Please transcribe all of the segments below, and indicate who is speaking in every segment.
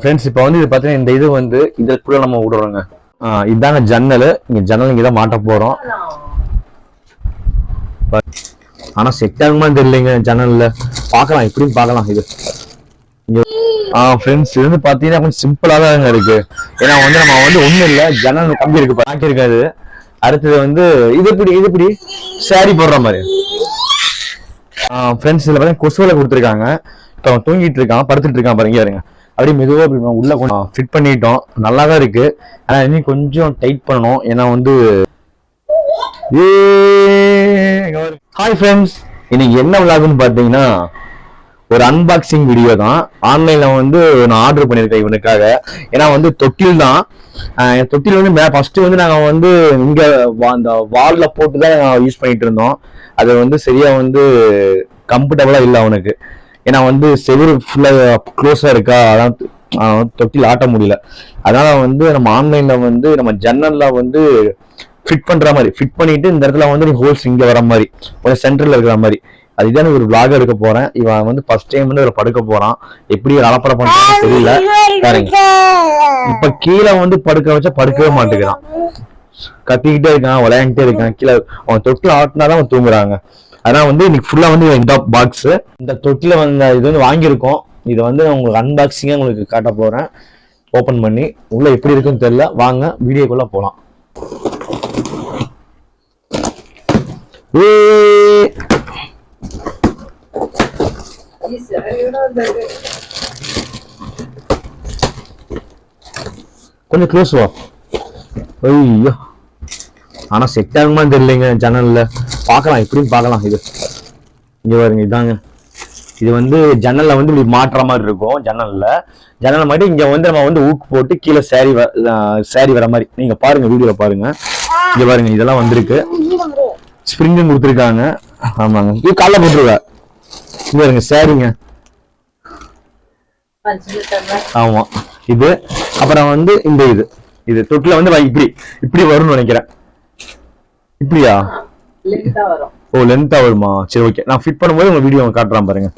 Speaker 1: Friends இப்போ வந்து இது பார்த்தீங்கன்னா இந்த இது வந்து இதுக்குள்ள நம்ம விடுறோங்க. ஆ, இதாங்க ஜன்னல். இங்க ஜன்னல் இங்கே தான் மாட்ட போறோம். ஆனா செட் ஆகுமா தெரியலைங்க ஜன்னல்ல. பார்க்கலாம் இப்படியும் பார்க்கலாம் இது. ஆ ஃப்ரெண்ட்ஸ் இது வந்து பார்த்தீங்கன்னா கொஞ்சம் சிம்பிளா தாங்க இருக்கு. ஏன்னா வந்து நம்ம வந்து ஒண்ணும் இல்லை ஜன்னல் கம்பி இருக்கு பாக்கி இருக்காது. அடுத்தது வந்து இது இப்படி இது இப்படி சாரி போடுற மாதிரி. ஃப்ரெண்ட்ஸ் இதில் பார்த்தீங்கன்னா கொசுவில் கொடுத்துருக்காங்க. இப்போ அவன் தூங்கிட்டு இருக்கான் படுத்துட்டு இருக்கான் பாருங்க பாருங்க. அப்படியே மெதுவாக அப்படி நம்ம உள்ள கொஞ்சம் ஃபிட் பண்ணிட்டோம். நல்லா தான் இருக்கு. ஆனால் இன்னும் கொஞ்சம் டைட் பண்ணணும். ஏன்னா வந்து ஹாய் ஃப்ரெண்ட்ஸ் இன்னைக்கு என்ன விளாகுன்னு பார்த்தீங்கன்னா ஒரு அன்பாக்சிங் வீடியோ தான். ஆன்லைனில் வந்து நான் ஆர்டர் பண்ணியிருக்கேன் இவனுக்காக. ஏன்னா வந்து தொட்டில் தான். என் தொட்டில் வந்து ஃபர்ஸ்ட் வந்து நாங்கள் வந்து இங்கே வா- அந்த வாலில் போட்டு தான் யூஸ் பண்ணிட்டு இருந்தோம். அது வந்து சரியாக வந்து கம்ஃபர்டபுளாக இல்லை அவனுக்கு. ஏன்னா வந்து செவுரு ஃபுல்லா க்ளோஸா இருக்கா அதான் தொட்டில் ஆட்ட முடியல. அதனால வந்து நம்ம ஆன்லைன்ல வந்து நம்ம ஜன்னல்ல வந்து ஃபிட் பண்ற மாதிரி ஃபிட் பண்ணிட்டு இந்த இடத்துல வந்து நீ ஹோல்ஸ் இங்க வர மாதிரி கொஞ்சம் சென்டர்ல இருக்கிற மாதிரி. அதுதான் ஒரு vlog எடுக்க போறேன். இவன் வந்து ஃபர்ஸ்ட் டைம் வந்து ஒரு படுக்க போறான். எப்படி அலப்பறை பண்றான்னு தெரியல. பாருங்க. இப்ப கீழே வந்து படுக்க வச்சா படுக்கவே மாட்டேங்கிறான். கத்திக்கிட்டே இருக்கான் விளையாண்டுட்டே இருக்கான். கீழே அவன் தொட்டு ஆட்டினாதான் அவன் தூங்குறாங்க. அதனால வந்து இன்னைக்கு ஃபுல்லா வந்து இந்த பாக்ஸ் இந்த தொட்டில வந்து இது வந்து வாங்கியிருக்கோம். இதை வந்து நான் உங்களுக்கு அன்பாக்சிங்கா உங்களுக்கு காட்ட போறேன். ஓபன் பண்ணி உள்ள எப்படி இருக்குன்னு தெரியல. வாங்க வீடியோக்குள்ள ஏய் கொஞ்சம் க்ளோஸ் வா. ஐயோ. ஆனா செட் ஆகுமான்னு தெரியலைங்க ஜன்னல்ல பார்க்கலாம் இப்படியும் பார்க்கலாம் இது. இங்க பாருங்க இதாங்க. இது வந்து ஜன்னல்ல வந்து இப்படி மாட்டுற மாதிரி இருக்கும் ஜன்னல்ல ஜன்னல் மாதிரி இங்க வந்து நம்ம வந்து ஊக்கு போட்டு கீழே சாரி சாரி வர மாதிரி. நீங்க பாருங்க வீடியோல பாருங்க. இங்க பாருங்க இதெல்லாம் வந்திருக்கு. ஸ்ப்ரிங்கும் கொடுத்துருக்காங்க. ஆமாங்க. இது காலைல போட்டுருவ. இங்க பாருங்க சாரிங்க ஆமா. இது அப்புறம் வந்து இந்த இது. இது தொட்டில வந்து இப்படி இப்படி வரும்னு நினைக்கிறேன். இப்படியா? ஓ லென்த்தா வருமா? சரி ஓகே நான் ஃபிட் பண்ணும்போது உங்க வீடியோ காட்டுறேன் பாருங்க.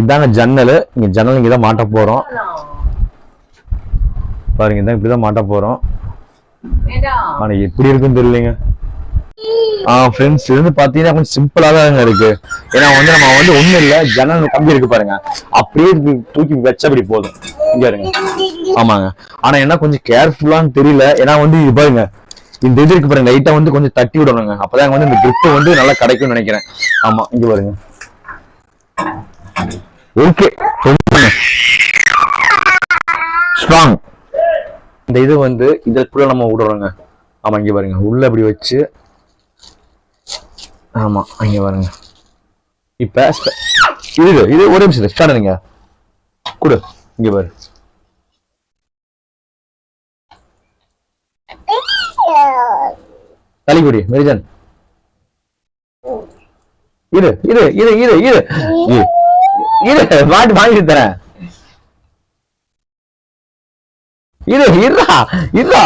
Speaker 1: இதாங்க ஜன்னல் இங்க ஜன்னல் இங்க தான் மாட்ட போறோம். பாருங்க இதான் இப்படிதான் மாட்ட போறோம். ஆனா எப்படி இருக்குன்னு தெரியலைங்க. ஆ ஃப்ரெண்ட்ஸ் இது வந்து பாத்தீங்கன்னா கொஞ்சம் சிம்பிளா தான் இருக்கு. ஏன்னா வந்து நம்ம வந்து ஒண்ணும் இல்ல ஜன்னல் கம்பி இருக்கு பாருங்க. அப்படியே தூக்கி வச்சா அப்படி போதும். இங்க இருங்க ஆமாங்க. ஆனா என்ன கொஞ்சம் கேர்ஃபுல்லான்னு தெரியல. ஏன்னா வந்து இது பாருங்க. இந்த இது இருக்கு பாருங்க லைட்டா வந்து கொஞ்சம் தட்டி விடணுங்க. அப்பதான் வந்து இந்த grip வந்து நல்லா கிடைக்கும்னு நினைக்கிறேன். ஆமா இங்க பாருங்க. ஓகே ஸ்ட்ராங் இந்த இது வந்து இதற்குள்ள நம்ம விடுறோங்க. ஆமா இங்க பாருங்க. உள்ள இப்படி வச்சு. ஆமா இங்க பாருங்க. இப்ப இது இது ஒரு நிமிஷம் ஸ்டார்ட் நீங்க கொடு இங்க பாரு. தலைக்குடி மெரிஜன். இரு இரு இரு இரு இரு. இரு. இரு வாங்கி தரேன். இரு இருடா இருடா.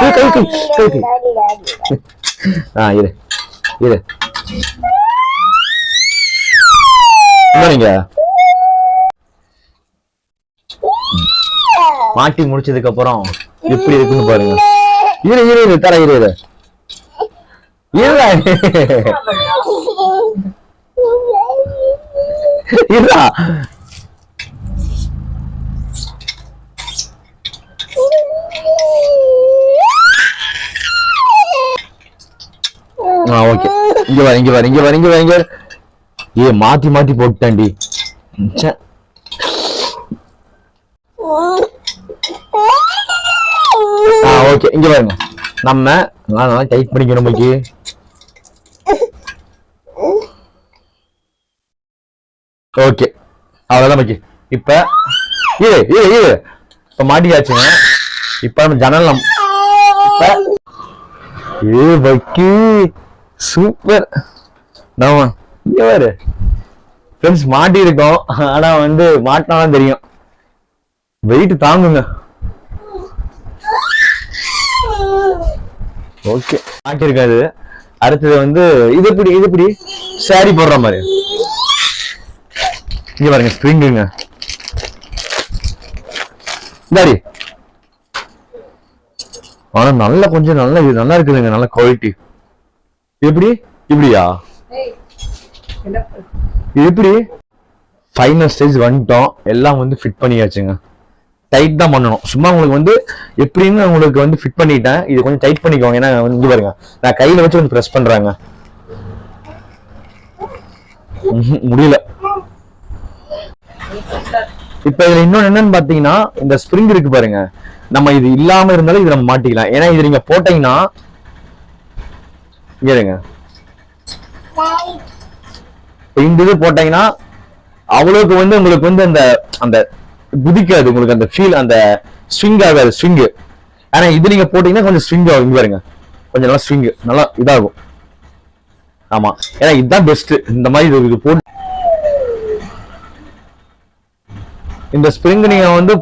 Speaker 1: கை கை கை கை. ஆ இரு இரு. என்ன நீங்க மாட்டி முடிச்சதுக்கு அப்புறம் எப்படி இருக்குன்னு பாருங்க. இரு இரு இரு தர இரு இரு. இருடா ஆ ஓகே. இங்க வர இங்க வர இங்க வர இங்க வர இங்க. ஏ மாத்தி மாத்தி போட்டாண்டி ச்சே. ஆ ஓகே இங்க பாருங்க. நம்ம நல்லா நல்லா டைட் பண்ணிக்கணும் நமக்கு ஓகே அவ்வளோதான் நமக்கு இப்ப இரு இரு இரு. இப்போ மாட்டியாச்சுங்க இப்போ நம்ம ஜன்னல் நம் ஏ பக்கி சூப்பர் நம்ம இங்கே பாரு. ஃப்ரெண்ட்ஸ் மாட்டியிருக்கோம். ஆனால் வந்து மாட்டினாதான் தெரியும். வெயிட் தாங்குங்க. ஓகே. மாட்டிருக்காது அடுத்தது வந்து இது எப்படி இது எப்படி? சாரி போடுற மாதிரி. இங்க பாருங்க ஸ்ப்ரிங்குங்க இந்தாடி. ஆனா நல்ல கொஞ்சம் நல்ல இது நல்லா இருக்குதுங்க நல்ல குவாலிட்டி எப்படி? இப்படியா? இது எப்படி? ஃபைனல் ஸ்டேஜ் வந்துட்டோம். எல்லாம் வந்து ஃபிட் பண்ணியாச்சுங்க. டைட் தான் பண்ணணும். சும்மா உங்களுக்கு வந்து எப்படின்னு உங்களுக்கு வந்து ஃபிட் பண்ணிட்டேன். இது கொஞ்சம் டைட் பண்ணிக்கோங்க. ஏன்னா வந்து பாருங்க. நான் கையில வச்சு கொஞ்சம் ப்ரெஸ் பண்றாங்க. முடியல.
Speaker 2: இப்போ இதில்
Speaker 1: இப்ப இதுல இன்னொன்னு என்னன்னு பாத்தீங்கன்னா இந்த ஸ்ப்ரிங் இருக்கு பாருங்க. நம்ம இது இல்லாம இருந்தாலும் இது நம்ம மாட்டிக்கலாம். ஏன்னா இது நீங்க போட்டீங்கன்னா இங்க இருங்க. இந்த இது போட்டீங்கன்னா அவ்வளவுக்கு வந்து உங்களுக்கு வந்து அந்த அந்த குதிக்காது உங்களுக்கு அந்த ஃபீல் அந்த ஸ்விங் ஆகாது ஸ்விங் ஆனா இது நீங்க போட்டீங்கன்னா கொஞ்சம் ஸ்விங் ஆகும். இங்க பாருங்க. கொஞ்சம் நல்லா ஸ்விங் நல்லா இதாகும். ஆமா. ஏன்னா இதுதான் பெஸ்ட் இந்த மாதிரி இது இது போட்டு இந்த ஸ்ப்ரிங் நீங்க வந்து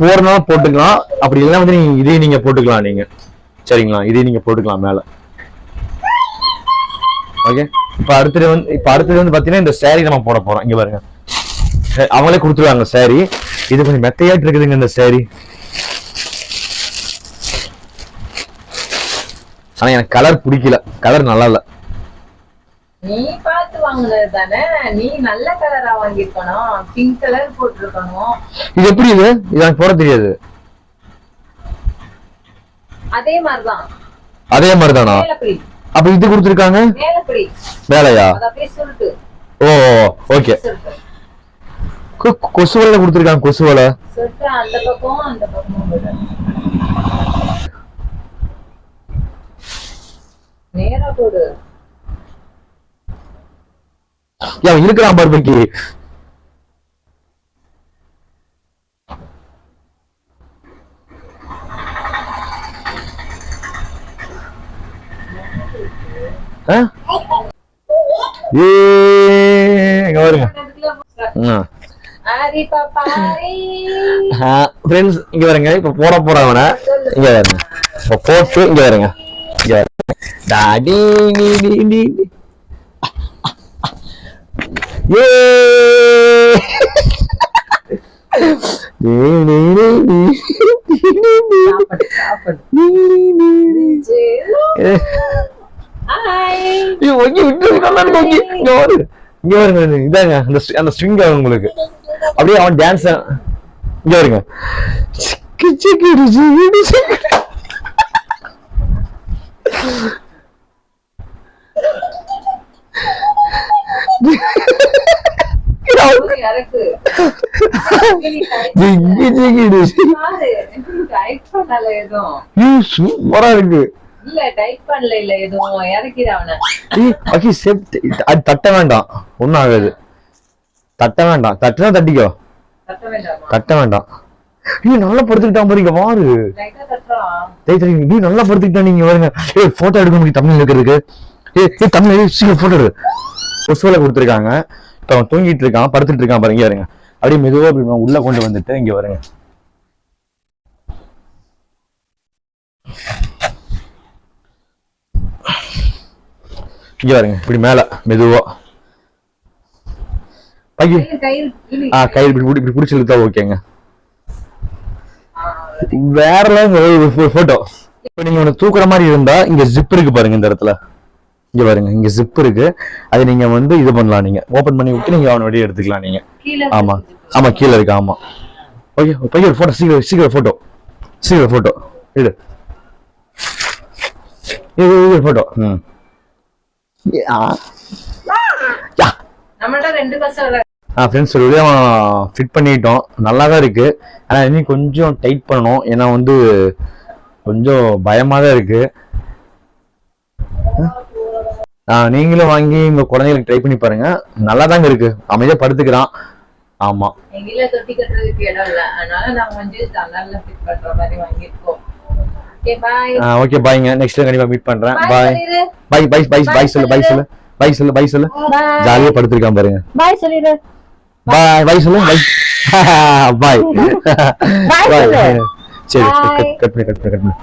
Speaker 1: போறனாலும் போட்டுக்கலாம். அப்படி இல்லைன்னா வந்து நீங்க இதே நீங்க போட்டுக்கலாம் நீங்க. சரிங்களா? இதே நீங்க போட்டுக்கலாம் மேல. ஓகே இப்ப அடுத்தது வந்து இப்ப அடுத்தது வந்து பாத்தீங்கன்னா இந்த சேரீ நம்ம போட போறோம். இங்க பாருங்க. அவங்களே கொடுத்துருவாங்க saree. இது கொஞ்சம் மெத்தையாட்டு இருக்குதுங்க இந்த saree. ஆனா எனக்கு கலர் பிடிக்கல. கலர் நல்லா இல்ல.
Speaker 2: நீ பார்த்து வாங்குனது தானே? நீ நல்ல கலரா வாங்கிருக்கணும் பிங்க் கலர் போட்டிருக்கணும்.
Speaker 1: இது எப்படி இது? இது எனக்கு போட தெரியாது.
Speaker 2: அதே மாதிரிதான்.
Speaker 1: அதே மாதிரிதானா? அப்ப இது கொடுத்துருக்காங்க?
Speaker 2: சுருட்டு.
Speaker 1: Oh okay. கொசு வலை கொடுத்துருக்காங்க கொசு வலை அவன் இருக்கிறான் பார்வைக்கு ஏ.
Speaker 2: ஆரி பாப்பாய்
Speaker 1: ஃப்ரெண்ட்ஸ் இங்க பாருங்க இப்ப போட போறான் அவனை இங்க பாருங்க இப்ப போட்டு இங்க பாருங்க இங்க பாருங்க டாடி நீ நீ நீ நீ. ஏ இங்க இங்க. இதாங்க அந்த அந்த ஸ்ட்ரிங் உங்களுக்கு அப்படியே அவன் டான்ஸ் இங்க ஏய், சூப்பரா இருக்கு
Speaker 2: இல்ல டைப் பண்ணல இல்ல எதுவும் இறக்கிற அவன.
Speaker 1: அது தட்ட வேண்டாம். ஒண்ணும் ஆகாது. தட்ட வேண்டாம். தட்டுனா தட்டிக்கோ.
Speaker 2: தட்ட வேண்டாமா?
Speaker 1: நீ நல்லா படுத்துக்கிட்டான் பாருங்க பாரு. நீ நல்லா படுத்துக்கிட்டா நீங்க வருங்க ஏய் போட்டோ எடுக்க முடியும் தமிழ் இருக்கிறதுக்கு? ஏய் ஏய் தமிழ் சீக்கிரம் போட்டோ எடு. கொசுவலை கொடுத்துருக்காங்க. இப்போ அவன் தூங்கிட்டு இருக்கான் படுத்துட்டு இருக்கான் பாருங்க வருங்க அப்படியே மெதுவா அப்படி உள்ள கொண்டு வந்துட்டு இங்க வருங்க இங்க வருங்க இப்படி மேல மெதுவா.
Speaker 2: இழு.
Speaker 1: ஆ கயிறு இப்படி இப்படி- பிடிச்சி இழுத்தா ஓகேங்க வேற போட்டோ இப்போ நீங்க ஒண்ணு தூக்குற மாதிரி இருந்தா இங்க ஜிப் இருக்கு பாருங்க இந்த இடத்துல. இங்க பாருங்க இங்க ஜிப் இருக்கு. அது நீங்க வந்து இது பண்ணலாம் நீங்க. ஓபன் பண்ணி விட்டு நீங்க அவன வெளியே எடுத்துக்கலாம் நீங்க. ஆமா. ஆமா கீழே இருக்கு ஆமா. ஓகே பையன் போட்டோ சீக்கிரம் சீக்கிரம் போட்டோ சீக்கிரம் போட்டோ இது இது போட்டோ ம்.
Speaker 2: நம்மள்ட்ட ரெண்டு
Speaker 1: ஆ ஃப்ரெண்ட்ஸ் ஒரு வீடியோ ஃபிட் பண்ணிட்டோம். நல்லா தான் இருக்கு. ஆனால் இன்னும் கொஞ்சம் டைட் பண்ணணும். ஏன்னா வந்து கொஞ்சம் பயமாக தான் இருக்கு. ஆ? நீங்களும் வாங்கி உங்க குழந்தைகளுக்கு ட்ரை பண்ணி பாருங்க. நல்லா தாங்க இருக்கு. அமைதியாக படுத்துக்கிறான். ஆமா.
Speaker 2: எங்கில தொட்டி கட்டுறதுக்கு இடம் இல்ல. அதனால நாங்க வந்து தன்னால ஃபிட் பண்ற மாதிரி வாங்கியிருக்கோம். ஓகே பாய்
Speaker 1: ஓகே பாய்ங்க நெக்ஸ்ட் டைம் கண்டிப்பா மீட் பண்றேன். பாய் பாய் பாய் பாய் பாய் சொல்லு பாய் சொல்லு. பாய் சொல்லு பாய் சொல்லு. ஜாலியா படுத்திருக்கான் பாருங்க.
Speaker 2: பாய்
Speaker 1: பாய் பாய் சொல்லு பாய் பாய்
Speaker 2: Bye. சொல்லு.
Speaker 1: சரி
Speaker 2: Bye.
Speaker 1: கட் பண்ணி கட் பண்ணி கட் பண்ணி